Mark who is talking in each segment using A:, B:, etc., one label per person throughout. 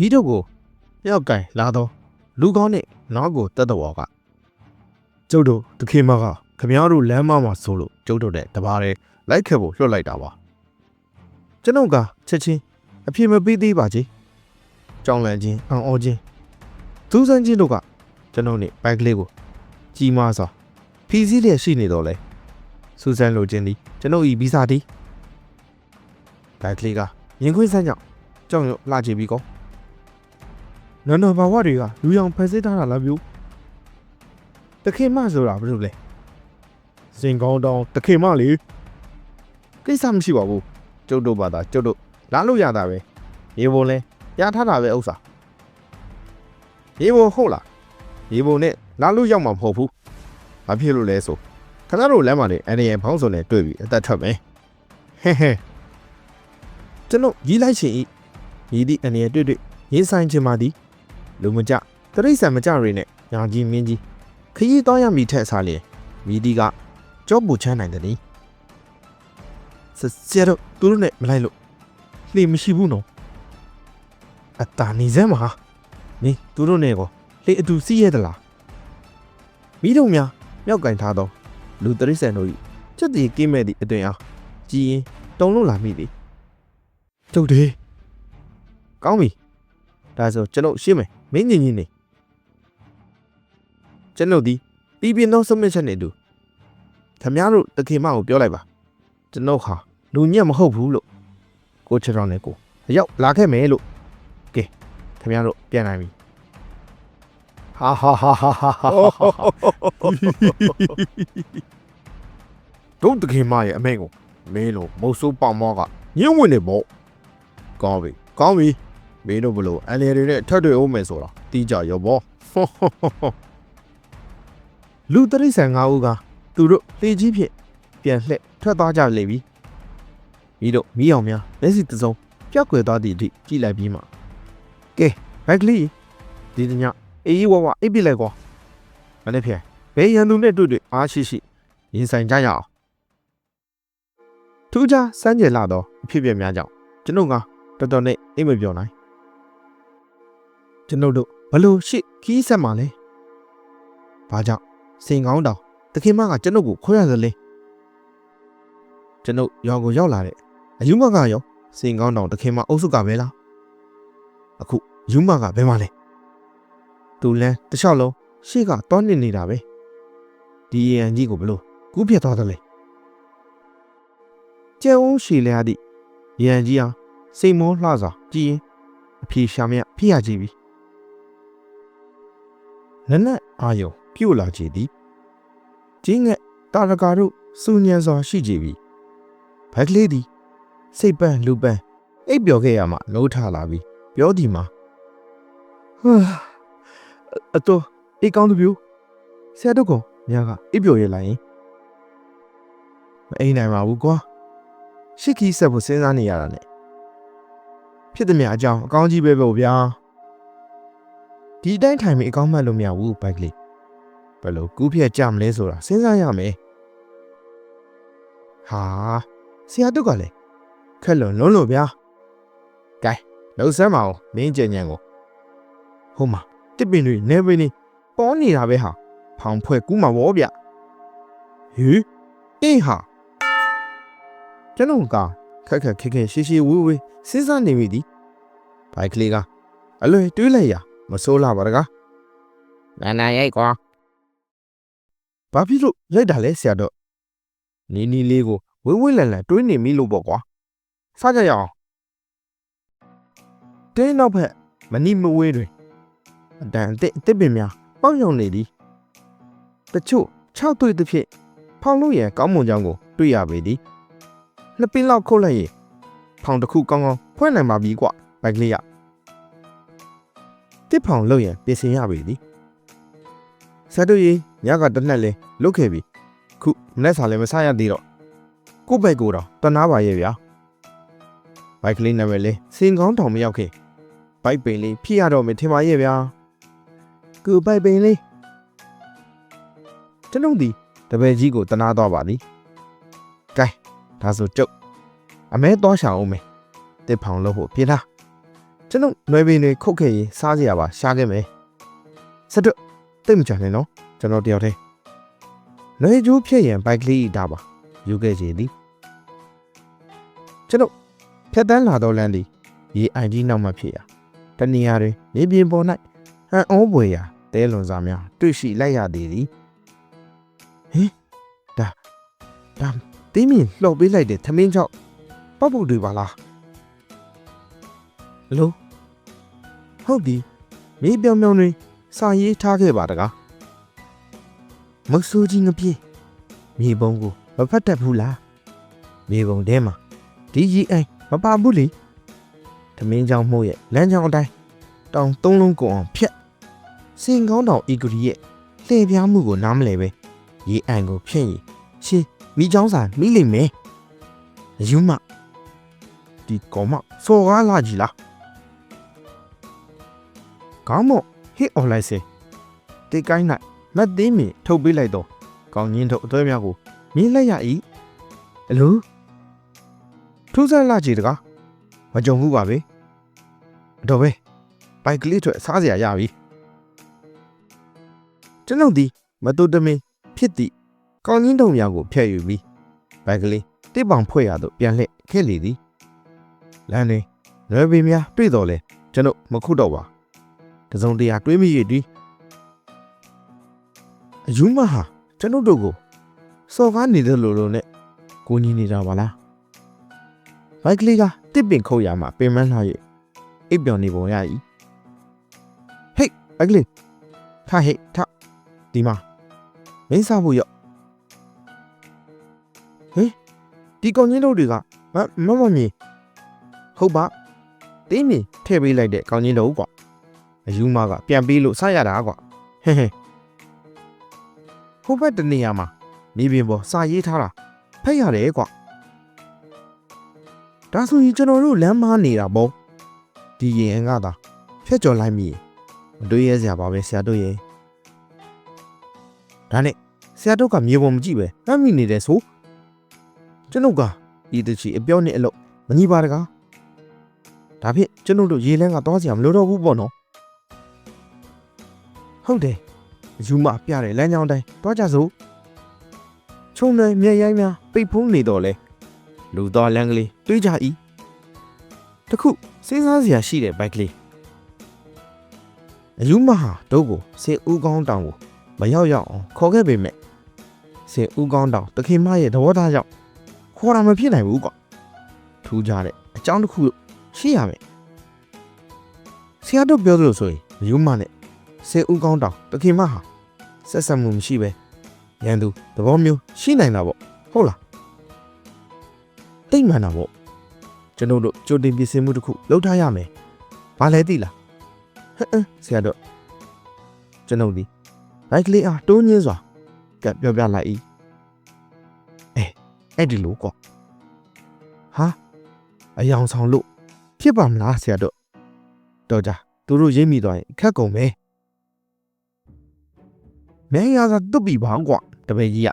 A: မိတို့ကိုမြောက်ကင်လာတော့လူကောင်းနဲ့နောက်ကိုတက်တော်ကကျုပ်တို့တခင်မကခမည်းတော်လမ်းမမှာဆိုလို့ကျုပ်တို့တဲ့တပါးတဲ့လိုက်ခဲ့ဖို့လွှတ်လိုက်တာပါကျွန်ုပ်ကချက်ချင်းအပြေမပေးသေးပါကြီးကြောင်လန့်ချင်းအံ့ဩချင်းသူးစမ်းချင်းတို့ကကျွန်ုပ်နဲ့ဘိုက်ကလေးကိုကြီးမားစွာဖီစည်းလျက်ရှိနေတော့လဲစူးစမ်းလိုခြင်းသည်ကျွန်ုပ်ဤဗီဇာသည်ဘိုက်ကလေးကရင်ခွေးစမ်းကြောင့်ကြောင်ရွံ့လှချပြီးကော နော်နော်ဘာဝတွေကလူရောင်ဖယ်စစ်ထားတာလားမျိုးတခင်မဆိုတာဘာလို့လဲစင်ကောင်းတောင်းတခင်မလေကိစ္စမရှိပါဘူးကျုပ်တို့ဘာသာကျုပ်တို့လာလို့ရတာပဲရေပုံလဲရထားတာပဲဥစ္စာရေပုံဟုတ်လားရေပုံနဲ့လာလို့ရောက်မှာမဟုတ်ဘူးဘာဖြစ်လို့လဲဆိုခဏတို့လမ်းမှာနေအန်ဒီယန်ဘောင်းစုံနဲ့တွေ့ပြီးအသက်ထွက်မယ်ဟဲဟဲကျွန်တော်ရီးလိုက်ရှင်ဤဤသည့်အန်ဒီယန်တွေ့တွေ့ရေးဆိုင်ချင်ပါသည် လူမကြတရိษံမကြတွေနဲ့ညာကြီးမင်းကြီးခရီးသွားရမည်ထက်စားလျင်မိဒီကကြောပူချမ်းနိုင်တယ်နီစစရတော့သူတို့နဲ့မလိုက်လို့လှေမရှိဘူးနော်အတာနေစမ်းမဟာနေသူတို့နဲ့ကောလှေအတူစီးရသလားမိတို့များမြောက်ကင်ထားသောလူတရိษံတို့၏စက်တီကင်းမဲ့သည့်အတွင်အားကြည်ရင်တုံလို့လာမိသည်ကျုပ်တေကောင်းပြီဒါဆိုကျွန်ုပ်ရှင်းမယ် မင်းညင်ညင်နေကျွန်ုပ်ဒီပြည်ပြင်းသောဆုံးဖြတ်ချက်နဲ့အတူခမည်းတော်တခင်မကိုပြောလိုက်ပါကျွန်ုပ်ဟာလူညက်မဟုတ်ဘူးလို့ကိုချစ်တော်နဲ့ကိုအရောက်လာခဲ့မယ်လို့ကဲခမည်းတော်ပြန်နိုင်ပြီဟာဟာဟာဟာဟာတို့တခင်မရဲ့အမိန့်ကိုမင်းလို့မုတ်ဆိုးပေါမောကညှင်းဝင်နေပေါ့ကောင်းပြီကောင်းပြီ မင်းတို့ဘလို့အန်လယ်တွေနဲ့ထပ်တွေ့အောင်မယ်ဆိုတာတီးကြရောပေါ့လူတရိษံ၅ဦးကသူတို့လေကြီးဖြင့်ပြန်လှည့်ထွက်သွားကြလေပြီမိတို့မိအောင်များလက်စီတစုံပြောက်ွယ်သွားသည့်အထိကြည်လိုက်ပြီးမှကဲဘက်ကလေးဒီတညအေးအေးဝဝအိပ်ပြလိုက်ကွာမနေ့ဖြန်ဘယ်ရန်သူနဲ့တွေ့တွေ့အားရှိရှိရင်ဆိုင်ကြရအောင်ထူးခြားစမ်းကြယ်လာတော့အဖြစ်အပျက်များကြောင့်ကျွန်ုပ်ကတော်တော်နဲ့အိမ်မပြောနိုင် ကျွန်ုပ်တို့ဘလို့ရှစ်ခီးဆက်မှာလဲဘာကြောင့်စင်ကောင်းတောင်တခင်မကကျွန်ုပ်ကိုခွဲရသလဲကျွန်ုပ်ရောင်ကိုရောက်လာတဲ့အယူမကရောစင်ကောင်းတောင်တခင်မအုပ်စုကပဲလားအခုယူမကဘယ်မှာလဲသူလန်းတစ်လျှောက်လုံးရှေ့ကတောနေနေတာပဲဒီရန်ကြီးကိုဘလို့ကူးပြတ်သွားသလဲကျဲဝုံးရှည်လဲရသည့်ရန်ကြီးဟာစိတ်မောလှစွာကြည်ရင်အဖြေရှာမြဖြစ်ရကြပြီ နနက်အာယုံပြုတ်လာကြသည်ကျင်းငက်တာရကာတို့စူညံစွာရှိကြပြီဘက်ကလေးသည်စိတ်ပန်းလူပန်းအိပ်ပျော်ခဲ့ရမှနိုးထလာပြီးပြောဒီမှာဟာအတော့အေးကောင်းသူပြူဆရာတို့ကညာကအိပ်ပျော်ရလာရင်မအိမ်နိုင်ပါဘူးကွာရှစ်ခီးဆက်ဖို့စဉ်းစားနေရတာ ਨੇ ဖြစ်သည်များအကြောင်းအကောင်းကြီးပဲပေါ့ဗျာ ဒီအတိုင်းထိုင်ပြီးအကောင်းမှတ်လို့မရဘူးဘိုက်ကလေးဘယ်လိုကူးဖြတ်ကြမလဲဆိုတာစဉ်းစားရမယ်ဟာဆရာတို့ကလည်းခက်လွန်လုံးလို့ဗျာကဲလှုပ်ဆမ်းမအောင်မင်းကြင်ညံကိုဟုတ်မှာတစ်ပင်တွေနေပင်နေပေါ်နေတာပဲဟာဖောင်ဖွဲ့ကူးမှာဗောဗျဟီအေးဟာကျွန်တော်ကခက်ခက်ခက်ခက်ရှိရှိဝေးဝေးစဉ်းစားနေမိသည်ဘိုက်ကလေးကအလွယ်တွေးလိုက်ရ မစိုးလာပါတကား
B: နာနာရိုက်ကွာ
A: ဘာဖြစ်လို့ရိုက်တာလဲဆရာတော့နီနီလေးကိုဝေးဝေးလန်လန်တွေးနေမိလို့ပေါ့ကွာစားကြရအောင်တင်းနောက်ဖက်မနီမဝေးတွင်အတန်အစ်အစ်ပင်များပေါက်ရောက်နေသည်တချို့၆တွေ့သဖြင့်ဖောင်လို့ရန်ကောင်းမွန်ကြောင်းကိုတွေ့ရပေသည်နှစ်ပင်လောက်ခုတ်လိုက်ရင်ဖောင်တစ်ခုကောင်းကောင်းဖွဲ့နိုင်ပါပြီကွဘိုက်ကလေးရ တစ်ဖောင်လို့ရန်ပြင်ဆင်ရပေသည်ဆရာတို့ရေညကတနက်လဲလုတ်ခဲ့ပြီခုမနေ့စာလည်းမဆရသေးတော့ကိုယ့်ဘက်ကိုတော့တနာပါရဲ့ဗျာဘိုက်ကလေးနာမည်လေးစင်ကောင်းတောင်မရောက်ခင်ဘိုက်ပင်လေးဖြစ်ရတော့မယ်ထင်ပါရဲ့ဗျာကိုဘိုက်ပင်လေးကျွန်ုပ်ဒီတပည့်ကြီးကိုတနာတော့ပါသည်ကဲဒါဆိုကျုပ်အမဲတော့ရှာအောင်မယ်တစ်ဖောင်လို့ဖို့ပြေးလား ကျွန်တော်နွယ်ပင်တွေခုတ်ခဲ့ရင်စားကြရပါရှားခဲ့မယ်ဆက်တော့တိတ်မကြနဲ့နော်ကျွန်တော်တယောက်တည်းနွယ်ကျိုးဖြစ်ရင်ဘိုက်ကလေးတာပါယူခဲ့စီသည်ကျွန်တော်ဖြတ်တန်းလာတော့လမ်းသည်ရေအိုင်ကြီးနောက်မှဖြစ်ရာတနေရာတွင်မြေပြင်ပေါ်၌ဟန်အောပွေရာတဲလွန်စားများတွေ့ရှိလိုက်ရသည်သည်ဟင်ဒါဒါတင်းမြင့်လှော်ပေးလိုက်တဲ့သမင်းချောက်ပတ်ဖို့တွေပါလားလို့ ဟုတ်ပြီမြေပြောင်ပြောင်တွင်စာရေးထားခဲ့ပါတကားမဆူကြီးငပြေးမြေပုံကိုမဖတ်တတ်ဘူးလားမြေပုံထဲမှာဒီကြီးအိုင်မပါဘူးလေသမင်းချောင်းမှုရဲ့လမ်းကြောင်းအတိုင်းတောင်သုံးလုံးကုန်အောင်ဖြတ်စင်ကောင်းတောင်အီဂရီရဲ့လှည့်ပြားမှုကိုနားမလဲပဲရေအိုင်ကိုဖြင့်ရင်ရှင်းမိချောင်းစာမိလိမ့်မယ်အယူမဒီကောင်မစော်ကားလာကြီးလား ကောင်းမို့ဟစ်အွန်လိုက်စေတိတ်ကိုင်း၌မတ်သေးမီထုတ်ပေးလိုက်တော့ကောင်းညင်းထုတ်အသွဲများကိုမြင်းလိုက်ရ၏အလိုထူးဆန်းလာကြီးတကားမကြုံဘူးပါပဲအတော်ပဲဘိုက်ကလေးထွက်စားစရာရပြီကျွန်ုပ်ဒီမတူတမင်ဖြစ်သည့်ကောင်းညင်းတုံများကိုဖျက်ယူပြီးဘိုက်ကလေးတစ်ပောင်ဖွဲ့ရတော့ပြန်လှည့်ခဲ့လေသည်လမ်းတွင်ရွယ်ပင်များတွေ့တော်လဲကျွန်ုပ်မခုတော့ပါ တစုံတရာတွေးမိရသည်အယူမဟာကျွန်ုပ်တို့ကိုစော်ကားနေတယ်လို့လို့နဲ့ကိုကြီးနေတာပါလားဘိုက်ကလေးကတစ်ပင်ခုတ်ရမှာပင်မလှ၍အိပ်ပျော်နေပုံရ၏ဟေးဘိုက်ကလေးထဟေးထဒီမှာမင်းစားဖို့ရောက်ဟေးဒီကောင်ကြီးတို့တွေကမမမမြင်ဟုတ်ပါတင်းမြင်ထည့်ပေးလိုက်တဲ့ကောင်ကြီးတို့ကွာ အယူမကပြန်ပေးလို့စားရတာကွာဟဲဟဲဟိုဘက်တနေရာမှာနေပြင်ပေါ်စာရေးထားတာဖက်ရတယ်ကွာဒါဆိုရင်ကျွန်တော်တို့လမ်းမနေတာပေါ့ဒီရင်ကသာဖြတ်ကျော်လိုက်မိရင်မတွေးရဲစရာပါပဲဆရာတို့ရဲ့ဒါနဲ့ဆရာတို့ကမြေပေါ်မကြည့်ပဲမှတ်မိနေတယ်ဆိုကျွန်ုပ်ကဤတချီအပြောနဲ့အလုပ်မညီပါတကားဒါဖြင့်ကျွန်ုပ်တို့ရေလန်းကသွားစရာမလိုတော့ဘူးပေါ့နော် ဟုတ်တယ်ယူမပြတယ်လမ်းကြောင်းတိုင်းသွားကြစို့ချုံနေမျက်ရိုင်းများပိတ်ဖုံးနေတော့လဲလူတော်လမ်းကလေးတွေးကြ၏တခုစဉ်းစားစရာရှိတဲ့ဘိုက်ကလေးအယူမဟာတို့ကိုစင်ဦးကောင်းတောင်ကိုမရောက်ရောက်အောင်ခေါ်ခဲ့ပေမဲ့စင်ဦးကောင်းတောင်တခင်မရဲ့သဘောထားကြောင့်ခေါ်တာမဖြစ်နိုင်ဘူးကွာထူးကြတဲ့အကြောင်းတစ်ခုရှိရမယ်ဆရာတို့ပြောသလိုဆိုရင်အယူမနဲ့ စင်ဦးကောင်းတောင်တခင်မဟာဆက်ဆက်မှုမရှိပဲရန်သူသဘောမျိုးရှိနိုင်တာပေါ့ဟုတ်လားတိတ်မှန်တာပေါ့ကျွန်တော်တို့ကြိုတင်ပြင်ဆင်မှုတစ်ခုလုပ်ထားရမယ်ဘာလဲသိလားဟမ်အင်းဆရာတို့ကျွန်တော်ဒီဘိုက်ကလေးအားတိုးညင်းစွာကပ်ပြောပြလိုက်၏အဲအဲ့ဒီလိုကွာဟာအယောင်ဆောင်လို့ဖြစ်ပါမလားဆရာတို့တော့ကြသူတို့ရိပ်မိသွားရင်ခက်ကုန်ပဲ မင်းရသာတွတ်ပြီပါကွာတပည့်ကြီးက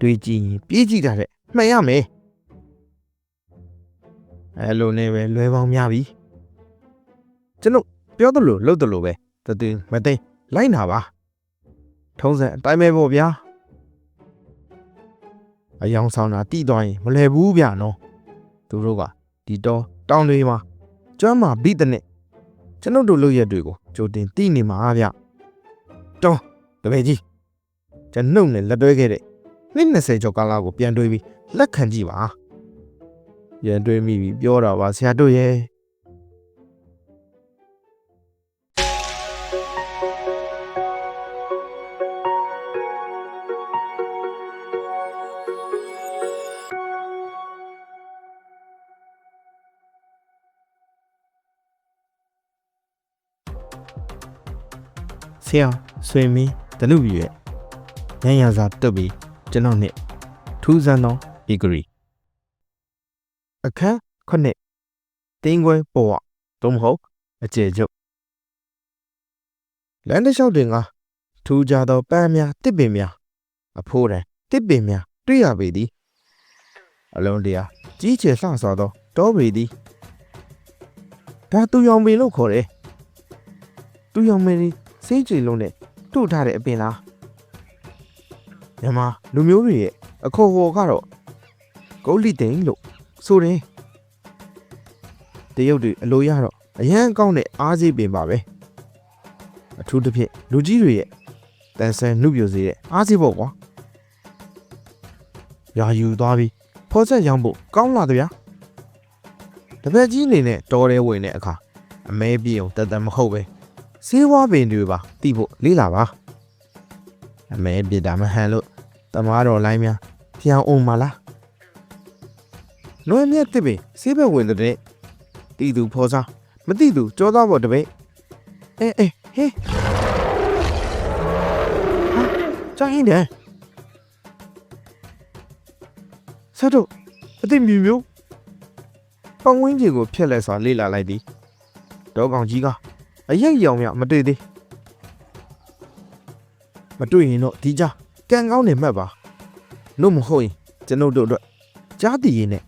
A: တွေးကြည့်ရင်ပြေးကြည့်တာတဲ့မှန်ရမယ်အဲ့လိုနေပဲလွယ်ပေါင်းများပြီကျွန်တော်ပြောသလိုလုပ်သလိုပဲတသွင်းမသိမ်းလိုက်နာပါထုံးစံအတိုင်းပဲပေါ့ဗျာအယောင်ဆောင်တာတိသွားရင်မလဲဘူးဗျာနော်သူတို့ကဒီတော့တောင်းတွေမှာကျွမ်းမှာဘိတနဲ့ကျွန်ုပ်တို့လုပ်ရက်တွေကိုကြိုတင်တိနေမှာဗျတောင်း တပည့်ကြီးကျွန်ုပ်နဲ့လက်တွဲခဲ့တဲ့နှစ်20ကျော်ကာလကိုပြန်တွေးပြီးလက်ခံကြည့်ပါရန်တွေးမိပြီးပြောတာပါဆရာတို့ရဲ့ဆရာဆွေမင်း တနုပြီရဲ့ညံ့ရစာတုတ်ပြီးကျွန်တော်နဲ့ထူးဆန်းသော degree အခန်းခုနှစ်တင်းခွဲပေါ်ဝသို့မဟုတ်အကျေကျုပ်လမ်းတစ်လျှောက်တွင်ကထူးခြားသောပန်းများတစ်ပင်များအဖိုးတန်တစ်ပင်များတွေ့ရပေသည်အလုံးတရာကြီးကျယ်လှစွာသောတောပေသည်ဒါသူရောင်ပင်လို့ခေါ်တယ်သူရောင်ပင်ဒီစေးကြည်လုံးနဲ့ တို့ထားတဲ့အပင်လားမြန်မာလူမျိုးတွေရဲ့အခေါ်အဝေါ်ကတော့ဂုတ်လီတိန်လို့ဆိုတယ်တရုတ်တွေအလိုရတော့အရန်ကောင်းတဲ့အားစေးပင်ပါပဲအထူးသဖြင့်လူကြီးတွေရဲ့တန်ဆန်နှုတ်ပြစေတဲ့အားစေးပေါ့ကွာရာယူသွားပြီးဖောဆက်ရောင်းဖို့ကောင်းလာတယ်ဗျာတပည့်ကြီးအနေနဲ့တော်ရဲဝင်တဲ့အခါအမဲပြေအောင်တတ်တတ်မဟုတ်ပဲ စေးဝါးပင်တွေပါတိဖို့လေးလာပါအမဲပြေတာမဟန်လို့တမားတော်လိုင်းများပြောင်းအောင်မလားနွေမြက်တစ်ပင်စေးဘက်ဝင်တဲ့တီသူဖောစားမတိသူကြောသားပေါ်တပည့်အေးအေးဟေးဟာကြောင်းဟင်းတယ်ဆက်တော့အသိမြူမျိုးပတ်ဝန်းကျင်ကိုဖျက်လဲစွာလေ့လာလိုက်သည်တောကောင်ကြီးက အရက်ရောင်မြမတွေ့သေးမတွေ့ရင်တော့ဒီကြကံကောင်းနေမှတ်ပါလို့မဟုတ်ရင်ကျွန်ုပ်တို့အတွက်ကြားတည်ရင်နဲ့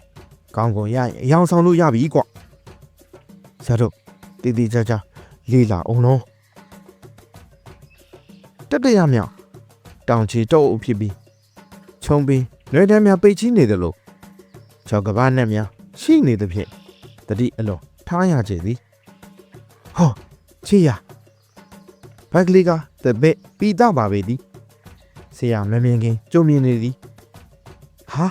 A: ကောင်းကုန်ရရင်အယောင်ဆောင်လို့ရပြီကွဆက်တော့တည်တည်ကြကြလေ့လာအောင်နော်တက်တရမြောင်တောင်ချီတော့အုပ်ဖြစ်ပြီးခြုံပြီးလွယ်တမ်းများပိတ်ချီးနေတယ်လို့ချောက်ကဘာနဲ့များရှိနေသဖြင့်တတိအလွန်ထားရကြသည်ဟော ချီရဘက်ကလေးကတပည့်ပီတာပါပေသည်ဆရာမမြင်ခင်ကြုံမြင်နေသည်ဟာ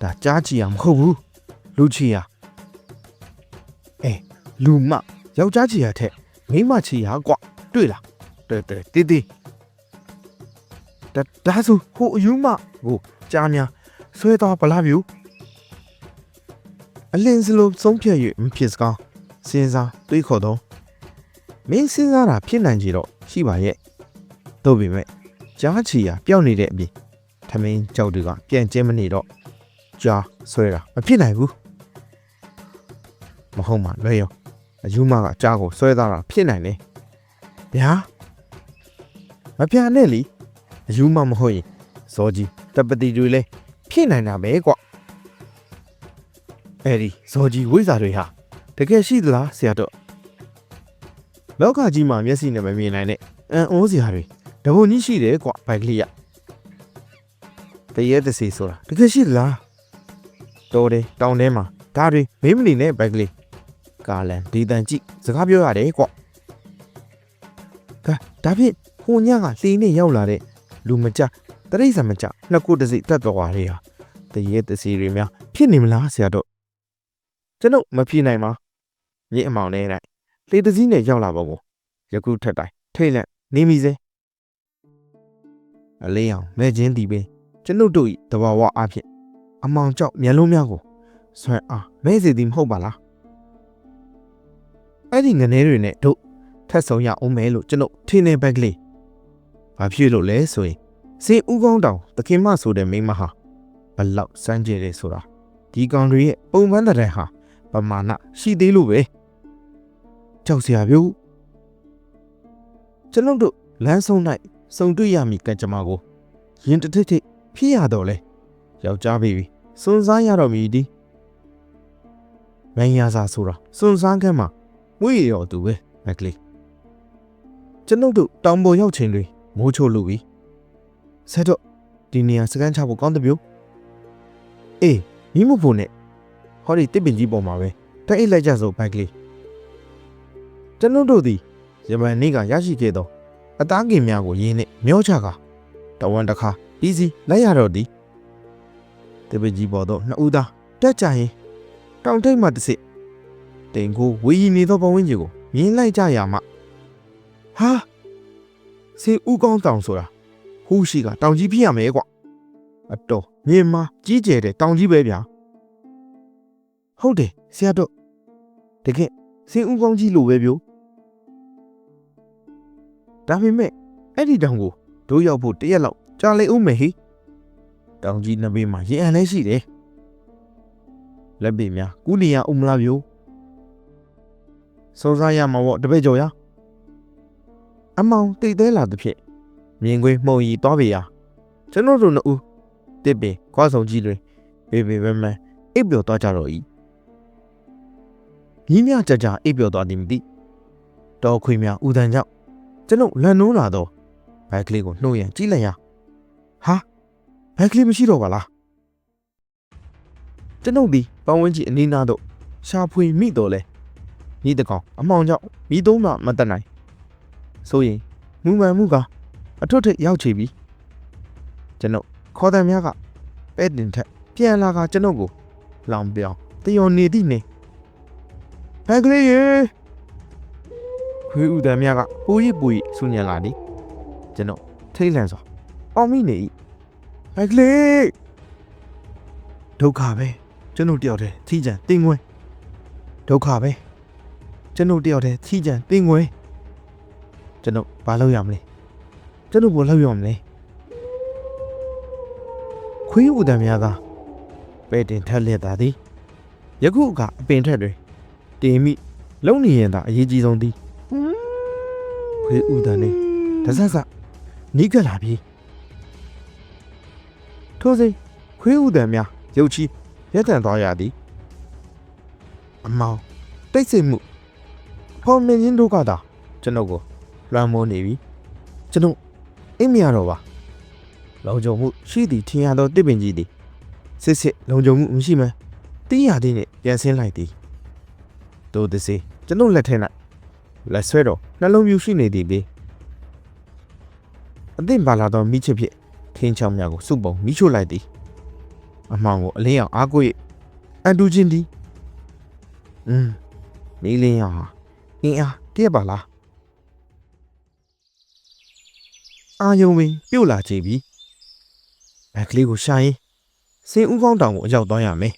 A: ဒါကြားချီရမဟုတ်ဘူးလူချီရအဲလူမယောက်ျားချီရထက်မိန်းမချီရကွတွေ့လားတွေ့တွေ့တီးတီးဒါဒါဆိုဟိုအယူမကိုကြားများဆွဲသွားဗလားဗျူအလင်းစလိုဆုံးဖြတ်၍မဖြစ်စကောင်းစဉ်းစားတွေးခေါ်တော့ မင်းစဉ်းစားတာဖြစ်နိုင်ကြတော့ရှိပါရဲ့တို့ပေမဲ့ကြားချီရပျောက်နေတဲ့အပြင်ထမင်းကြောက်တွေကပြန်ကျင်းမနေတော့ကြားဆွဲတာမဖြစ်နိုင်ဘူးမဟုတ်မှလွဲရောအယူမကကြားကိုဆွဲသားတာဖြစ်နိုင်တယ်ဗျာမပြနဲ့လीအယူမမဟုတ်ရင်ဇောကြီးတပတိတွေလဲဖြစ်နိုင်တာပဲကွအဲ့ဒီဇောကြီးဝိဇ္ဇာတွေဟာတကယ်ရှိသလားဆရာတော့ လောကကြီးမှာမျက်စိနဲ့မမြင်နိုင်တဲ့အန်အိုးစရာတွေတဘုံကြီးရှိတယ်ကွဘိုက်ကလေးရတရေတစီဆိုတာတကယ်ရှိသလားတော်တယ်တောင်ထဲမှာဒါတွေမင်းမလီနဲ့ဘိုက်ကလေးကာလန်ဒီတန်ကြည့်စကားပြောရတယ်ကွဒါဒါဖြင့်ဟိုညကလှေနဲ့ရောက်လာတဲ့လူမကြတရိษံမကြနှစ်ခုတစ်စိတက်တော်တွေဟာတရေတစီတွေများဖြစ်နေမလားဆရာတော့ကျွန်ုပ်မဖြစ်နိုင်ပါမြင့်အမောင်နဲ့လိုက် လေတစည်းနဲ့ရောက်လာပုံကိုယခုထက်တိုင်းထိတ်လန့်နေမိစေအလေးအောင်မဲချင်းတီပင်ကျွန်ုပ်တို့၏တဘာဝအဖြစ်အမောင်ကြောက်မျက်လုံးများကိုဆွဲအားမဲစီသည်မဟုတ်ပါလားအဲ့ဒီငနေတွေနဲ့တို့ထက်ဆုံးရအောင်မဲလို့ကျွန်ုပ်ထင်းနေဘက်ကလေးဘာဖြစ်လို့လဲဆိုရင်စင်ဥကောင်းတောင်တခင်မဆိုတဲ့မိန်းမဟာဘလောက်စမ်းကြဲတယ်ဆိုတာဒီကောင်တွေရဲ့ပုံပန်းတဲ့ဟာပမာဏရှိသေးလို့ပဲ ကြောက်စရာပြုကျွန်ုပ်တို့လမ်းဆုံး၌စုံတွေ့ရမည်ကံကြမ္မာကိုရင်တထိတ်ထိတ်ဖြစ်ရတော့လဲယောက်ျားပြီစွန်စားရတော့မည်ဒီမင်းရစာဆိုတာစွန်စားခန်းမှာဝေးရောသူပဲမက်ကလေးကျွန်ုပ်တို့တောင်ပေါ်ရောက်ချိန်တွေမိုးချို့လူပြီဆက်တော့ဒီနေရာစကန်ချဖို့ကောင်းတယ်ဗျအေးမိမဖို့နဲ့ဟောဒီတစ်ပင်ကြီးပေါ်မှာပဲတိုက်အိတ်လိုက်ကြစို့ဘိုက်ကလေး ကျွန်ုပ်တို့သည်ယမန်နေ့ကရရှိခဲ့သောအသားကင်များကိုရင်းနှင့်မျောချကာတဝန်တစ်ခါပြီးစီလိုက်ရတော့သည်တစ်ပင်ကြီးပေါ်တော့နှစ်ဦးသားတက်ကြရင်တောင်ထိပ်မှတစ်စစ်တိန်ကိုဝေးရင်နေသောပဝင်းကြီးကိုမြင်လိုက်ကြရမှဟာစေဦးကောင်းတောင်ဆိုတာဟူးရှိကတောင်ကြီးဖြစ်ရမယ်ကွအတော်မြင်မကြီးကျယ်တဲ့တောင်ကြီးပဲဗျာဟုတ်တယ်ဆရာတော့တကယ်စင်ဦးကောင်းကြီးလိုပဲဗျို့ ဒါပေမဲ့အဲ့ဒီတောင်ကိုတို့ရောက်ဖို့တရက်လောက်ကြာလေဦးမယ်ဟိတောင်ကြီးနှစ်ဘေးမှာရင်အန်လဲရှိတယ်လက်ပေများကူးနေရဦးမလားဗျို့စောစားရမှာပေါ့တပည့်ကျော်ရအမောင်တိတ်သေးလာသဖြင့်မြင်ကွင်းမှုံရီသွားပေရာကျွန်တော်တို့နှစ်ဦးတစ်ပင်ခွာဆောင်ကြီးတွေဘေဘေဘမန်အိပ်ပျော်သွားကြတော့၏မြင်းမြကြကြအိပ်ပျော်သွားသည်မသိတော်ခွေများဥဒံကြောင့် ကျွန်ုပ်လန်နိုးလာတော့ဘိုက်ကလေးကိုနှိုးရန်ကြည့်လိုက်ရဟာဘိုက်ကလေးမရှိတော့ပါလားကျွန်ုပ်ဒီပန်းဝင်းကြီးအနီးနားတော့ရှာဖွေမိတော့လဲဤတကောင်အမောင်ကြောင့်မိသုံးမှမတက်နိုင်ဆိုရင်မူမှန်မှုကအထွတ်ထိပ်ရောက်ချီပြီကျွန်ုပ်ခေါ်တယ်များကပဲ့တင်ထက်ပြန်လာကကျွန်ုပ်ကိုလောင်ပြောင်တယောနေသည့်နေဘိုက်ကလေးရေ ခွေးဥဒံများကပူရီပူရီဆူညံလာသည်ကျွန်တော်ထိတ်လန့်စွာအောင်မိနေ၏ဘိုက်ကလေးဒုက္ခပဲကျွန်တော်တယောက်တည်းထီးကြံတင်းငွဲဒုက္ခပဲကျွန်တော်တယောက်တည်းထီးကြံတင်းငွဲကျွန်တော်ဘာလုပ်ရမလဲကျွန်တော်ဘာလုပ်ရမလဲခွေးဥဒံများကပဲ့တင်ထက်လက်သာသည်ယခုကအပင်ထက်တွေတင်မိလုံနေရင်သာအရေးကြီးဆုံးသည် ခွေးဥဒံနေတဆဆနီးကပ်လာပြီထို့စိခွေးဥဒံများရုတ်ချီရက်တန်သွားရသည်အမောင်တိတ်ဆိတ်မှုဖော်မင်းချင်းတို့ကသာကျွန်ုပ်ကိုလွှမ်းမိုးနေပြီကျွန်ုပ်အိမ်မရတော့ပါလုံခြုံမှုရှိသည်ထင်ရသောတစ်ပင်ကြီးသည်စစ်စစ်လုံခြုံမှုမရှိမှန်းတင်းရသည်နှင့်ပြန်ဆင်းလိုက်သည်တို့သည်စေကျွန်ုပ်လက်ထဲ၌ လက်ဆွဲတော်နှလုံးပြူရှိနေသည်လေအသင့်ပါလာသောမိချစ်ဖြင့်ခင်းချောင်းများကိုစုပုံမိချို့လိုက်သည်အမောင်ကိုအလင်းအောင်အားကိုး၍အန်တူချင်းသည်อืมမီလင်းအောင်ဟာအင်းအားတည့်ပါလားအာယုံပင်ပြုတ်လာကြပြီဘက်ကလေးကိုရှာရင်စင်ဥကောင်းတောင်ကိုအရောက်သွားရမယ်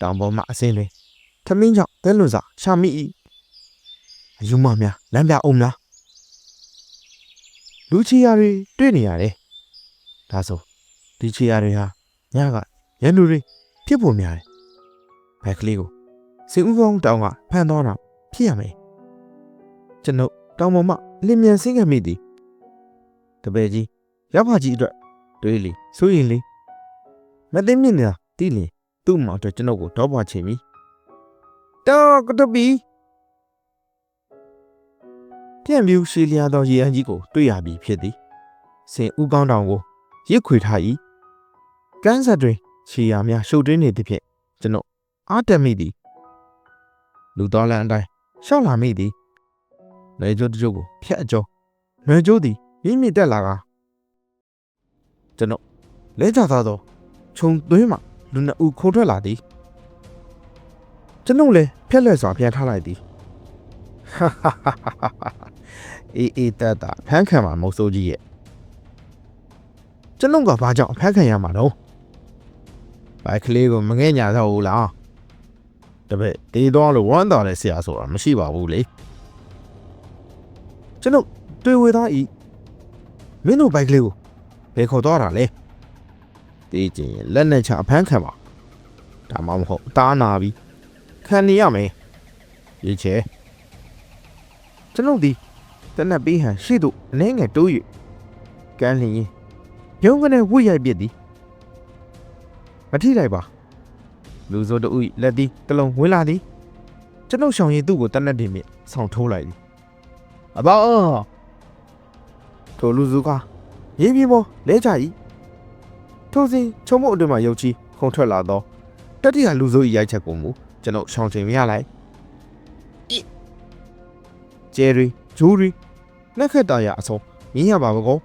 A: တောင်ပေါ်မှာအစင်းတွေထမင်းကြောင့်တဲလွန်စာရှာမိ၏ အယူမများလမ်းပြအောင်လားလူချီယာတွေတွေ့နေရတယ်ဒါဆိုဒီချီယာတွေဟာညကရန်သူတွေဖြစ်ဖို့များတယ်ဘက်ကလေးကိုစင်ဥကောင်းတောင်ကဖန်သွားတာဖြစ်ရမယ်ကျွန်ုပ်တောင်ပေါ်မှာလင်းမြန်ဆင်းခဲ့မိသည်တပည့်ကြီးရဖကြီးအတွက်တွေးလီဆိုရင်လေမသိမြင်နေတာတီးလင်သူ့မောင်အတွက်ကျွန်ုပ်ကိုတော့ပွားချင်ပြီတော့ကတပီ ပြန်ပြီးရှီလျာသောရေအန်ကြီးကိုတွေ့ရပြီဖြစ်သည်စင်ဥကောင်းတောင်ကိုရစ်ခွေထား၏ကန်းဆက်တွင်ခြေရာများရှုပ်တွင်းနေသည်ဖြင့်ကျွန်ုပ်အားတက်မိသည်လူတော်လန်အတိုင်းရှောက်လာမိသည်လေကျိုးတကျိုးကိုဖျက်အကျော်လွယ်ကျိုးသည်မြင့်မြင့်တက်လာကကျွန်ုပ်လဲကြသားသောခြုံသွင်းမှလူနှစ်ဦးခိုးထွက်လာသည်ကျွန်ုပ်လည်းဖျက်လက်စွာပြန်ထားလိုက်သည်ဟာဟာဟာဟာဟာ အေးအေးတတ်တာဖမ်းခံမှာမဟုတ်စိုးကြီးရဲ့ကျွန်ုပ်ကဘာကြောင့်အဖမ်းခံရမှာတော့ဘိုက်ကလေးကိုမငဲ့ညာတော့ဘူးလားတပည့်တေးသွားလို့ဝမ်းသာတဲ့ဆရာဆိုတာမရှိပါဘူးလေကျွန်ုပ်တွေ့ဝေသားဤမင်းတို့ဘိုက်ကလေးကိုဘယ်ခေါ်သွားတာလဲတေးကျင်ရင်လက်နဲ့ချအဖမ်းခံပါဒါမှမဟုတ်တားနာပြီခံနေရမယ်ရေးချဲကျွန်ုပ်ဒီ တနက်ပေးဟန်ရှေ့သို့အနှဲငယ်တိုး၍ကန်းလျင်ရုံးကနေဝှက်ရိုက်ပြစ်သည်မထိလိုက်ပါလူစိုးတို့၏လက်သည်တလုံးဝင်လာသည်ကျွန်ုပ်ရှောင်ရည်သူ့ကိုတနက်တင်မြင့်ဆောင်းထိုးလိုက်သည်အဘောထိုလူစုကရေးပြပေါ်လဲကြ၏ထိုစဉ်ချုံမုတ်အတွင်မှရုပ်ချီခုံထွက်လာသောတတိယလူစု၏ရိုက်ချက်ကိုမူကျွန်ုပ်ရှောင်ချိန်မရလိုက်ဂျယ်ရီ ဂျူရီလက်ခက်တာရအစောမြင်ရပါမကော